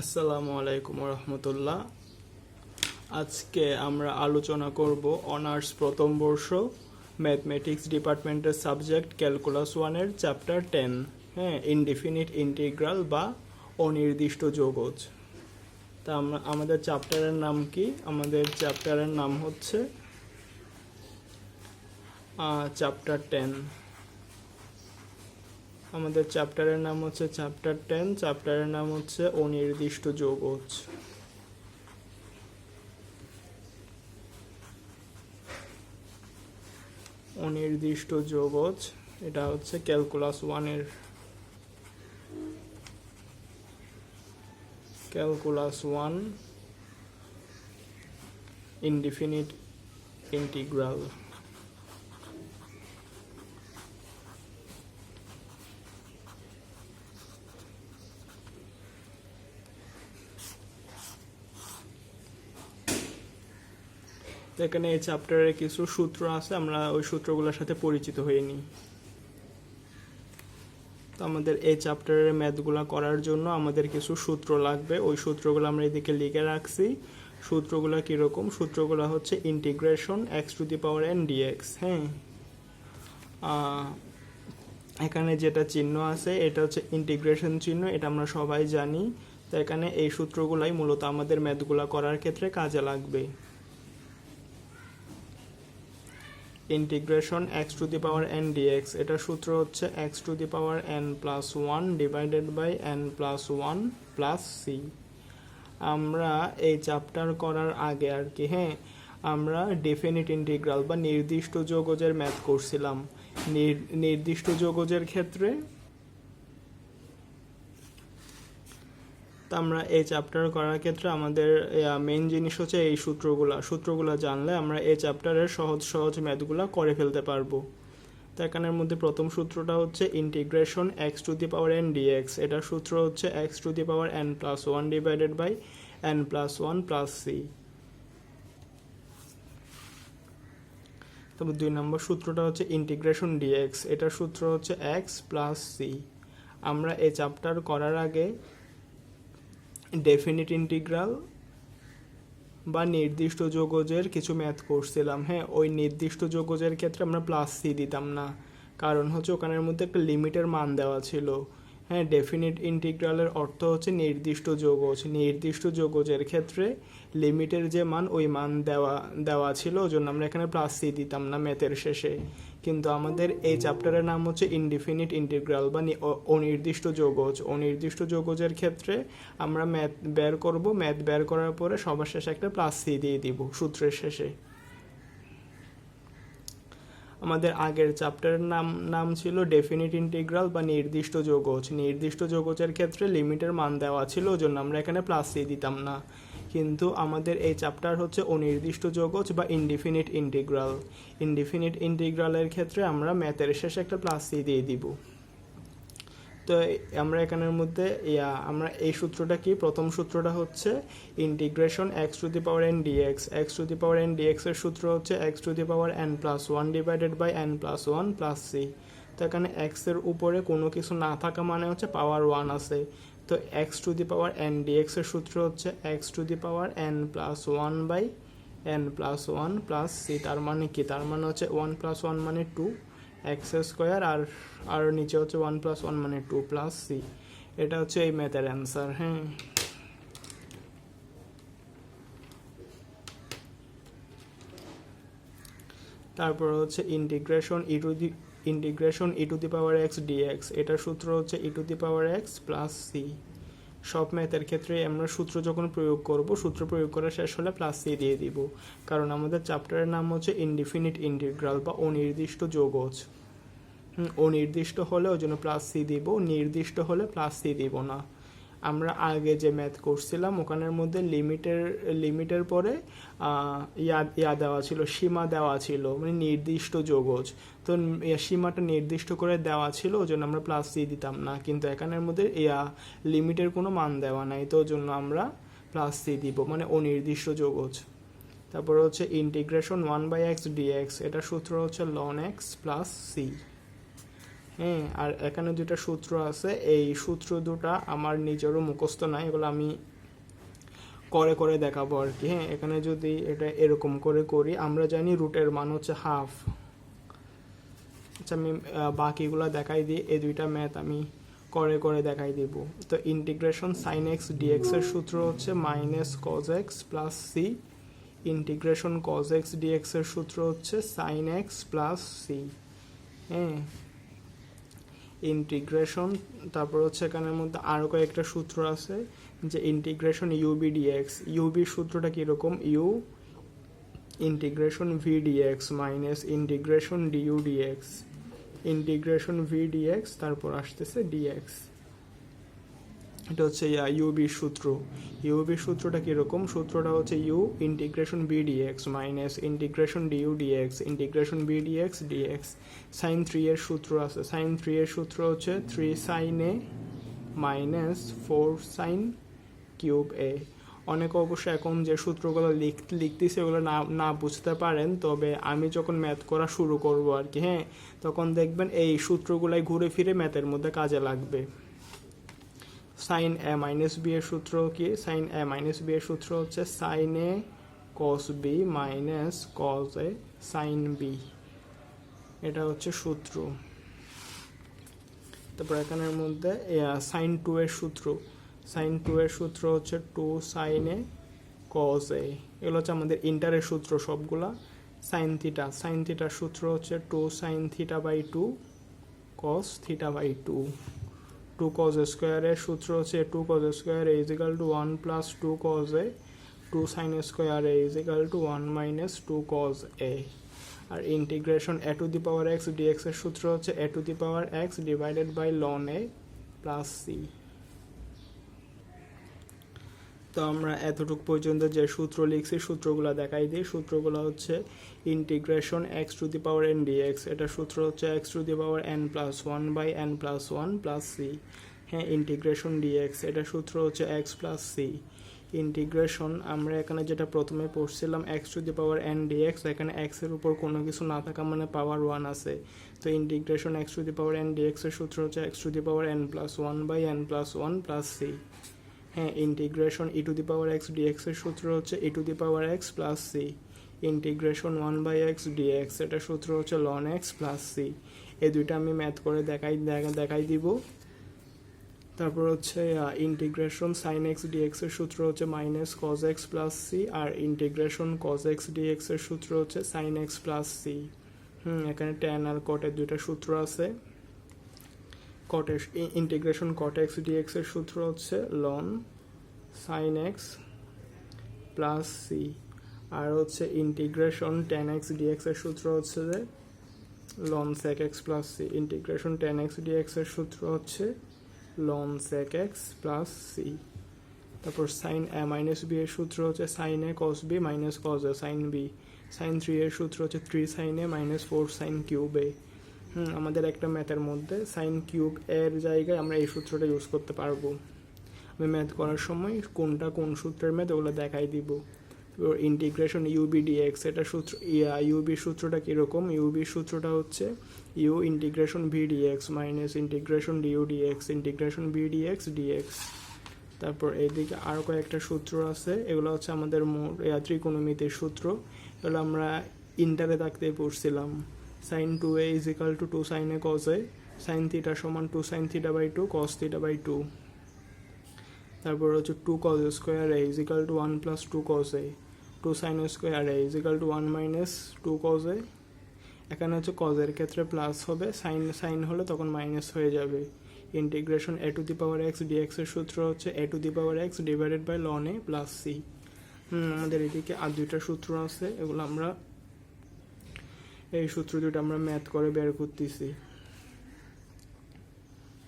আসসালামু আলাইকুম রহমতুল্লাহ আজকে আমরা আলোচনা করব অনার্স প্রথম বর্ষ, ম্যাথমেটিক্স ডিপার্টমেন্টের সাবজেক্ট, ক্যালকুলাস ওয়ানের চ্যাপ্টার টেন। হ্যাঁ ইনডিফিনিট, ইন্টিগ্রাল বা অনির্দিষ্ট যোগজ। তা আমরা, আমাদের চ্যাপ্টারের নাম কি? আমাদের চ্যাপ্টারের নাম হচ্ছে চ্যাপ্টার টেন। আমাদের চ্যাপ্টারের নাম হচ্ছে চ্যাপ্টার টেন, চ্যাপ্টারের নাম হচ্ছে অনির্দিষ্ট যৌগজ। অনির্দিষ্ট যৌগজ, এটা হচ্ছে ক্যালকুলাস ওয়ানের। Calculus one, indefinite integral. এখানে এই চ্যাপ্টারে কিছু সূত্র আছে, আমরা ওই সূত্রগুলোর সাথে পরিচিত নিই। তো আমাদের এই চ্যাপ্টারের ম্যাথগুলো করার জন্য আমাদের কিছু সূত্র লাগবে। ওই সূত্রগুলো আমরা এদিকে লিখে রাখছি। সূত্রগুলো কীরকম? সূত্রগুলো হচ্ছে integration x to the power n d x হ্যাঁ? এখানে যেটা চিহ্ন আছে, এটা হচ্ছে ইন্টিগ্রেশন চিহ্ন, এটা আমরা সবাই জানি। তো এখানে এই সূত্রগুলাই মূলত আমাদের ম্যাথগুলো করার ক্ষেত্রে কাজে লাগবে। Integration x to the power n d x এটার সূত্র হচ্ছে x to the power n plus one divided by n plus one plus C আমরা এই চ্যাপ্টার করার আগে আর কি হ্যাঁ আমরা ডেফিনিট ইন্টিগ্রাল বা নির্দিষ্ট যোগজের ম্যাথ করছিলাম। নির- নির্দিষ্ট যোগজের ক্ষেত্রে তা আমরা এই চ্যাপ্টার করার ক্ষেত্রে আমাদের মেইন জিনিস হচ্ছে এই সূত্রগুলো। সূত্রগুলো জানলে আমরা এই চ্যাপ্টারের সহজ সহজ ম্যাথগুলা করে ফেলতে পারব। তো এখানের মধ্যে প্রথম সূত্রটা হচ্ছে integration x to the power n d x এটার সূত্র হচ্ছে x to the power n plus one divided by n plus one plus C তারপর দুই নম্বর সূত্রটা হচ্ছে ইন্টিগ্রেশন ডিএক্স এটার সূত্র হচ্ছে এক্স প্লাস সি আমরা এই চ্যাপ্টার করার আগে ডেফিনিট ইন্টিগ্রাল বা নির্দিষ্ট যোগজের কিছু ম্যাথ করছিলাম। হ্যাঁ ওই নির্দিষ্ট যোগজের ক্ষেত্রে আমরা প্লাস সি দিতাম না। কারণ হচ্ছে ওখানের মধ্যে একটা লিমিটের মান দেওয়া ছিল। হ্যাঁ ডেফিনিট ইন্টিগ্রালের অর্থ হচ্ছে নির্দিষ্ট যোগজ। নির্দিষ্ট যোগজের ক্ষেত্রে লিমিটের যে মান, ওই মান দেওয়া দেওয়া ছিল। ওই জন্য আমরা এখানে প্লাস সি দিতাম না ম্যাথের শেষে। কিন্তু আমাদের এই চ্যাপ্টারের নাম হচ্ছে ইনডিফিনিট ইন্টিগ্রাল বা অনির্দিষ্ট যোগজ। অনির্দিষ্ট যোগজের ক্ষেত্রে আমরা ম্যাথ বের করব। ম্যাথ বের করার পরে সবার শেষে একটা প্লাস সি দিয়ে দিব সূত্রের শেষে। আমাদের আগের চ্যাপ্টারের নাম নাম ছিল ডেফিনিট ইন্টিগ্রাল বা নির্দিষ্ট যোগজ। নির্দিষ্ট যোগজের ক্ষেত্রে লিমিটের মান দেওয়া ছিল ওই জন্য আমরা এখানে প্লাস সি দিতাম না। কিন্তু আমাদের এই চ্যাপ্টার হচ্ছে অনির্দিষ্ট যোগজ বা ইনডিফিনিট ইন্টিগ্রাল ইনডিফিনিট ইন্টিগ্রালের ক্ষেত্রে আমরা ম্যাথের শেষে একটা প্লাস সি দিয়ে দিব। তো আমরা এখানের মধ্যে, ইয়া, আমরা এই সূত্রটা কি? প্রথম সূত্রটা হচ্ছে integration x to the power n d x x to the power n d x এর সূত্র হচ্ছে x to the power n plus one divided by n plus one plus C তো এখানে এক্সের উপরে কোনো কিছু না থাকা মানে হচ্ছে পাওয়ার ওয়ান আছে। তো x to the power n d x এর সূত্র হচ্ছে x to the power n plus one by n plus one plus C তার মানে কি? তার মানে হচ্ছে ওয়ান প্লাস ওয়ান মানে টু এক্স স্কোয়ার আর আর নিচে হচ্ছে ওয়ান প্লাস ওয়ান মানে টু প্লাস সি এটা হচ্ছে এই ম্যাথের অ্যান্সার হ্যাঁ। তারপর হচ্ছে integration e the integration e to the power x d x এটার সূত্র হচ্ছে e to the power x plus C সব ম্যাথের ক্ষেত্রে আমরা সূত্র যখন প্রয়োগ করব, সূত্র প্রয়োগ করা শেষ হলে প্লাস সি দিয়ে দিব। কারণ আমাদের চ্যাপ্টারের নাম হচ্ছে ইনডিফিনিট ইন্টিগ্রাল বা অনির্দিষ্ট যোগজ। অনির্দিষ্ট হলে ওই জন্য প্লাস সি দিব, নির্দিষ্ট হলে প্লাস সি দিব না। আমরা আগে যে ম্যাথ করছিলাম ওখানের মধ্যে লিমিটের লিমিটের পরে ইয়া ইয়া দেওয়া ছিল, সীমা দেওয়া ছিল মানে নির্দিষ্ট যোগজ। তো সীমাটা নির্দিষ্ট করে দেওয়া ছিল, ওই জন্য আমরা প্লাস সি দিতাম না। কিন্তু এখানের মধ্যে ইয়া লিমিটের কোনো মান দেওয়া নাই, তো ওই জন্য আমরা প্লাস সি দিব মানে অনির্দিষ্ট যোগজ। তারপর হচ্ছে integration one by x dx এটা সূত্র হচ্ছে লন এক্স প্লাস সি হ্যাঁ আর এখানে দুটা সূত্র আছে। এই সূত্র দুটা আমার নিজেরও মুখস্থ নাই, এগুলো আমি করে করে দেখাবো আর কি। হ্যাঁ এখানে যদি এটা এরকম করে করি, আমরা জানি রুটের মান হচ্ছে হাফ। আচ্ছা আমি বাকিগুলো দেখাই দিই। এই দুইটা ম্যাথ আমি করে করে দেখাই দিব। তো ইন্টিগ্রেশন সাইন এক্স ডিএক্স এর সূত্র হচ্ছে minus cos x plus c integration cos x dx এর সূত্র হচ্ছে সাইন এক্স প্লাস সি হ্যাঁ ইন্টিগ্রেশন তারপর হচ্ছে এখানের মধ্যে আরও কয়েকটা সূত্র আছে, যে ইন্টিগ্রেশন ইউবি ডিএক্স ইউবি সূত্রটা কীরকম? U integration v dx minus integration du dx integration v dx তারপর আসতেছে ডিএক্স এটা হচ্ছে ইউবি সূত্র। ইউবি সূত্রটা কীরকম? সূত্রটা হচ্ছে u integration b dx minus integration du dx integration b dx dx sine three এর সূত্র আছে। সাইন থ্রি এর সূত্র হচ্ছে three sine a minus four sine cube a অনেকে অবশ্য এখন যে সূত্রগুলো লিখ লিখতেছে, ওগুলো না না বুঝতে পারেন, তবে আমি যখন ম্যাথ করা শুরু করব আর কি হ্যাঁ তখন দেখবেন এই সূত্রগুলাই ঘুরে ফিরে ম্যাথের মধ্যে কাজে লাগবে। সাইন এ মাইনাস বি এর সূত্র কি? সাইন এ মাইনাস বি এর সূত্র হচ্ছে sine a cos b minus cos a sine b এটা হচ্ছে সূত্র। তারপর এখানের মধ্যে সাইন টু এর সূত্র। সাইন টু এর সূত্র হচ্ছে টু সাইন এ কস এ এগুলো হচ্ছে আমাদের ইন্টারের সূত্র সবগুলা। সাইন থিটা সাইন থিটার সূত্র হচ্ছে two sine theta by two cos theta by two two cos স্কোয়ারের সূত্র হচ্ছে two cos square is equal to one plus two cos a two sine square is equal to one minus two cos a R integration a to the power x dx এর সূত্র হচ্ছে a to the power x divided by ln a plus c তো আমরা এতটুকু পর্যন্ত যে সূত্র লিখছি, সূত্রগুলো দেখাই দিই। সূত্রগুলো হচ্ছে integration x to the power n dx এটা সূত্র হচ্ছে x to the power n plus one by n plus one plus c হ্যাঁ ইন্টিগ্রেশন ডিএক্স এটা সূত্র হচ্ছে এক্স প্লাস সি ইন্টিগ্রেশন আমরা এখানে যেটা প্রথমে পড়ছিলাম x to the power n dx এখানে এক্সের উপর কোনো কিছু না থাকা মানে পাওয়ার ওয়ান আছে। তো integration x to the power n dx এর সূত্র হচ্ছে x to the power n plus one by n plus one plus c হ্যাঁ integration e to the power x dx এর সূত্র হচ্ছে e to the power x plus c integration one by x dx এটা সূত্র হচ্ছে loan x plus C এই দুইটা আমি ম্যাথ করে দেখাই, দেখা- দেখাই দিব। তারপর হচ্ছে ইন্টিগ্রেশন সাইন এক্স ডিএক্স এর সূত্র হচ্ছে minus cos x plus c আর ইন্টিগ্রেশন কজ এক্স ডিএক্স এর সূত্র হচ্ছে সাইন এক্স প্লাস সি হুম, এখানে ট্যান আর কটের দুইটা সূত্র আছে। কটের ইন্টিগ্রেশন কট এক্স ডিএক্স এর সূত্র হচ্ছে ln sine x plus c আর হচ্ছে ইন্টিগ্রেশন টেন এক্স ডিএক্স এর সূত্র হচ্ছে যে ln sec x plus c integration tan x dx এর সূত্র হচ্ছে ln sec x plus c তারপর সাইন এ মাইনাস বি এর সূত্র হচ্ছে sine A cos B minus cos A sine B sine three এর সূত্র হচ্ছে three sine A minus four sine cube A আমাদের একটা ম্যাথের মধ্যে সাইন কিউব এর জায়গায় আমরা এই সূত্রটা ইউজ করতে পারব। আমি ম্যাথ করার সময় কোনটা কোন সূত্রের ম্যাথ ওগুলো দেখাই দিব। ইন্টিগ্রেশন ইউবি ডিএক্স এটা সূত্র ইউবি সূত্রটা কীরকম? ইউবি সূত্রটা হচ্ছে u integration v dx minus integration du dx integration v dx dx তারপর এইদিকে আরও কয়েকটা সূত্র আছে, এগুলো হচ্ছে আমাদের ত্রিকোণমিতির সূত্র। এগুলো আমরা ইন্টারে থাকতে পড়ছিলাম। Sine two a is equal to two sine a cos a sine theta সমান two sine theta by two cos theta by two তারপর হচ্ছে two cos square a is equal to one plus two cos a two sine square a is equal to one minus two cos a এখানে হচ্ছে কজের ক্ষেত্রে plus হবে sign sign হলে তখন minus হয়ে যাবে। Integration a to the power x dx এর সূত্র হচ্ছে a to the power x divided by ln a plus c আমাদের এদিকে আর দুইটা সূত্র আছে, এগুলো আমরা এই সূত্র দুটো আমরা ম্যাথ করে বের করতেছি।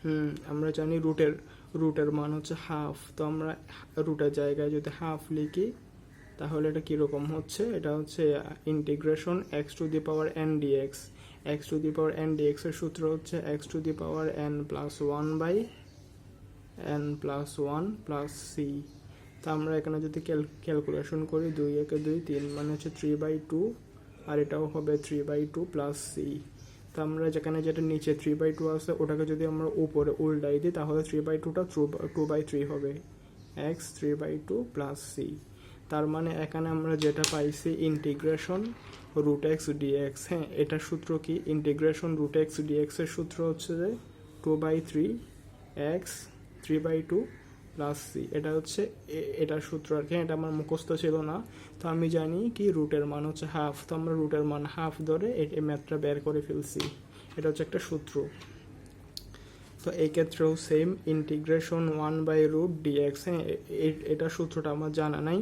হুম, আমরা জানি রুটের রুটের মান হচ্ছে হাফ তো আমরা রুটের জায়গায় যদি হাফ লিখি, তাহলে এটা কীরকম হচ্ছে? এটা হচ্ছে integration x to the power n dx x to the power n dx এর সূত্র হচ্ছে x to the power n plus one by n plus one plus c তা আমরা এখানে যদি ক্যালকুলেশন করি, দুই একে দুই, তিন মানে হচ্ছে থ্রি বাই টু আর এটাও হবে three by two plus c তো আমরা যেখানে যেটা নিচে থ্রি বাই টু আছে, ওটাকে যদি আমরা উপরে উল্টাই দিই, তাহলে থ্রি বাই টুটা টু বাই থ্রি হবে। X three by two plus c তার মানে এখানে আমরা যেটা পাইছি ইন্টিগ্রেশন রুট এক্স ডিএক্স হ্যাঁ এটার সূত্র কি? ইন্টিগ্রেশন রুট এক্স ডিএক্স এর সূত্র হচ্ছে যে two by three x three by two plus c এটা হচ্ছে এটার সূত্র আর কি, এটা আমার মুখস্থ ছিল না। তো আমি জানি কি রুটের মান হচ্ছে হাফ তো আমরা রুটের মান হাফ ধরে এই ম্যাথটা বের করে ফেলছি। এটা হচ্ছে একটা সূত্র। তো এক্ষেত্রেও ক্ষেত্রেও same integration one by root dx হ্যাঁ এটা সূত্রটা আমার জানা নাই।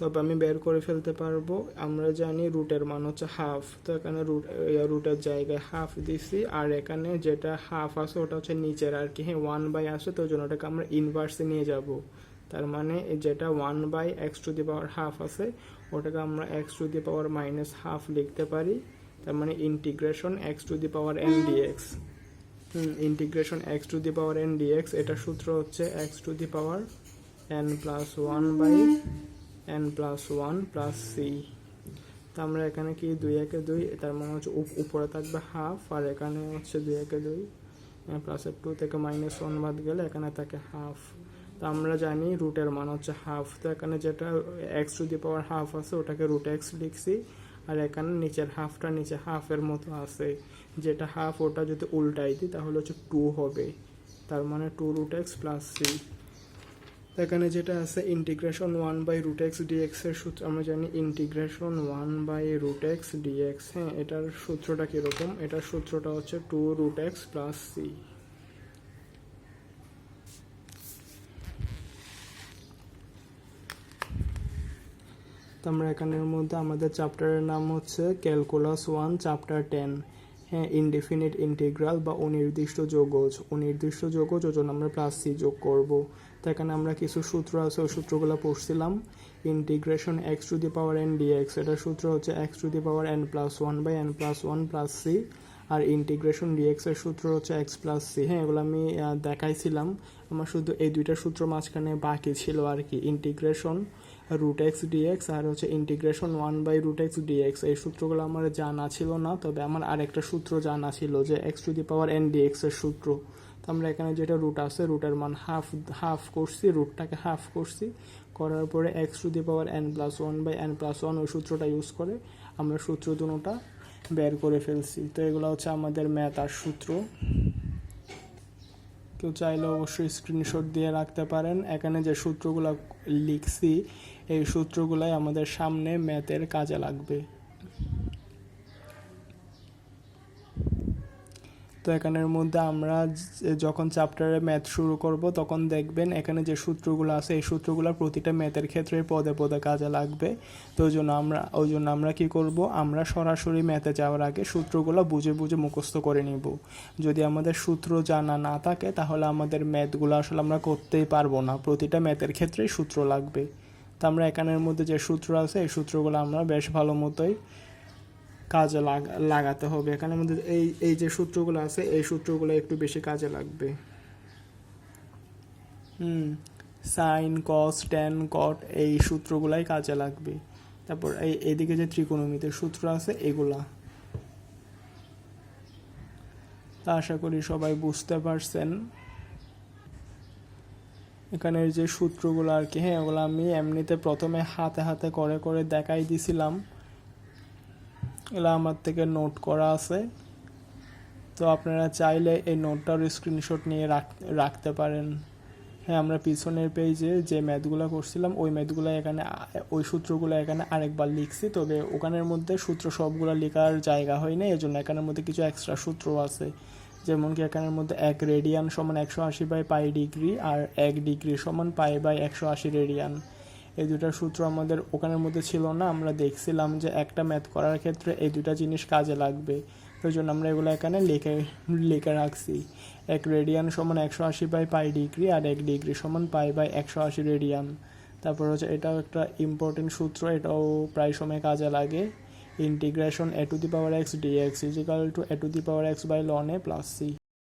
তবে আমি বের করে ফেলতে পারব। আমরা জানি রুটের মান হচ্ছে হাফ। তো এখানে রুট রুটের জায়গায় হাফ দিছি। আর এখানে যেটা হাফ আছে, ওটা হচ্ছে নিচের আর কি। হ্যাঁ ওয়ান বাই আছে, তো জন্য ওটাকে আমরা ইনভার্সে নিয়ে যাব। তার মানে যেটা one by x to the power half আছে, ওটাকে আমরা x to the power minus half লিখতে পারি। তার মানে integration x to the power n dx integration x to the power n dx এটা সূত্র হচ্ছে x to the power n plus one by n plus one plus c তো আমরা এখানে কি দুই একে দুই? তার মানে হচ্ছে উপ- উপরে থাকবে হাফ আর এখানে হচ্ছে দুই একে দুই। প্লাসের টু থেকে মাইনাস ওয়ান বাদ গেলে এখানে থাকে হাফ তো আমরা জানি রুটের মান হচ্ছে হাফ তো এখানে যেটা x to the power half আছে, ওটাকে রুট এক্স লিখছি। আর এখানে নিচের হাফটা নিচে হাফের মতো আছে। যেটা হাফ ওটা যদি উল্টাই দিই, তাহলে হচ্ছে টু হবে। তার মানে two root x plus c এখানে যেটা আছে integration one by root x dx এর সূত্র, আমরা জানি integration one by root x dx হ্যাঁ এটার সূত্রটা কীরকম? এটার সূত্রটা হচ্ছে two root x plus c তো আমরা এখানের মধ্যে আমাদের চ্যাপ্টারের নাম হচ্ছে ক্যালকুলাস ওয়ান চ্যাপ্টার টেন হ্যাঁ ইনডিফিনিট ইন্টিগ্রাল বা অনির্দিষ্ট যোগজ। অনির্দিষ্ট যোগজ ওজন আমরা প্লাস সি যোগ করব। তো এখানে আমরা কিছু সূত্র আছে, ওই সূত্রগুলো পড়ছিলাম। Integration x to the power n dx এটার সূত্র হচ্ছে x to the power n plus one by n plus one plus c R integration dx এর সূত্র হচ্ছে এক্স প্লাস সি হ্যাঁ এগুলো আমি দেখাইছিলাম। আমার শুধু এই দুইটা সূত্র মাঝখানে বাকি ছিল আর কি। ইন্টিগ্রেশন রুট এক্স ডিএক্স আর হচ্ছে integration one by root x dx এই সূত্রগুলো আমার জানা ছিল না, তবে আমার আরেকটা সূত্র জানা ছিল যে x to the power n dx এর সূত্র। তো আমরা এখানে যেটা রুট আছে রুটের মান হাফ হাফ করছি রুটটাকে হাফ করছি, করার পরে x to the power n plus one by n plus one ওই সূত্রটা ইউজ করে আমরা সূত্র দুটোটা বের করে ফেলছি। তো এগুলো হচ্ছে আমাদের ম্যাথ আর সূত্র। কেউ চাইলে অবশ্যই স্ক্রিনশট দিয়ে রাখতে পারেন। এখানে যে সূত্রগুলো লিখছি এই সূত্রগুলাই আমাদের সামনে ম্যাথের কাজে লাগবে। তো এখানের মধ্যে আমরা যখন চ্যাপ্টারে ম্যাথ শুরু করব, তখন দেখবেন এখানে যে সূত্রগুলো আছে, এই সূত্রগুলো প্রতিটা ম্যাথের ক্ষেত্রে পদে পদে কাজে লাগবে। তো ওই জন্য আমরা, ওই জন্য আমরা কী করব, আমরা সরাসরি ম্যাথে যাওয়ার আগে সূত্রগুলো বুঝে বুঝে মুখস্থ করে নিব। যদি আমাদের সূত্র জানা না থাকে, তাহলে আমাদের ম্যাথগুলো আসলে আমরা করতেই পারব না। প্রতিটা ম্যাথের ক্ষেত্রেই সূত্র লাগবে। তো আমরা এখানের মধ্যে যে সূত্র আছে, এই সূত্রগুলো আমরা বেশ ভালো মতোই কাজে লাগা- লাগাতে হবে। এখানের মধ্যে এই এই যে সূত্রগুলো আছে, এই সূত্রগুলো একটু বেশি কাজে লাগবে। হুম সাইন কস টেন কট এই সূত্রগুলাই কাজে লাগবে। তারপর এই এদিকে যে ত্রিকোণমিতির সূত্র আছে, এগুলা। তা আশা করি সবাই বুঝতে পারছেন। এখানের যে সূত্রগুলো আর কি হ্যাঁ ওগুলো আমি এমনিতে প্রথমে হাতে হাতে করে করে দেখাই দিছিলাম। এগুলো আমার থেকে নোট করা আছে। তো আপনারা চাইলে এই নোটটার স্ক্রিনশট নিয়ে রাখ- রাখতে পারেন। হ্যাঁ আমরা পিছনের পেজে যে ম্যাথগুলো করছিলাম, ওই ম্যাথগুলো এখানে, ওই সূত্রগুলো এখানে আরেকবার লিখছি। তবে ওখানের মধ্যে সূত্র সবগুলো লেখার জায়গা হয়নি এই জন্য এখানের মধ্যে কিছু এক্সট্রা সূত্র আছে। যেমন কি এখানের মধ্যে এক রেডিয়ান সমান একশো আশি বাই পাই ডিগ্রি আর এক ডিগ্রি সমান পাই বাই একশো আশি রেডিয়ান। এই দুটা সূত্র আমাদের ওখানের মধ্যে ছিল না, আমরা দেখছিলাম যে একটা ম্যাথ করার ক্ষেত্রে এই দুটা জিনিস কাজে লাগবে। ওই জন্য আমরা এগুলো এখানে লিখে লিখে রাখছি। এক রেডিয়ান সমান একশো আশি বাই পাই ডিগ্রি আর এক ডিগ্রি সমান পাই বাই একশো আশি রেডিয়ান। তারপর হচ্ছে এটাও একটা ইম্পর্টেন্ট সূত্র, এটাও প্রায় সময় কাজে লাগে। Integration a to the power x dx is equal to a to the power x by ln a plus c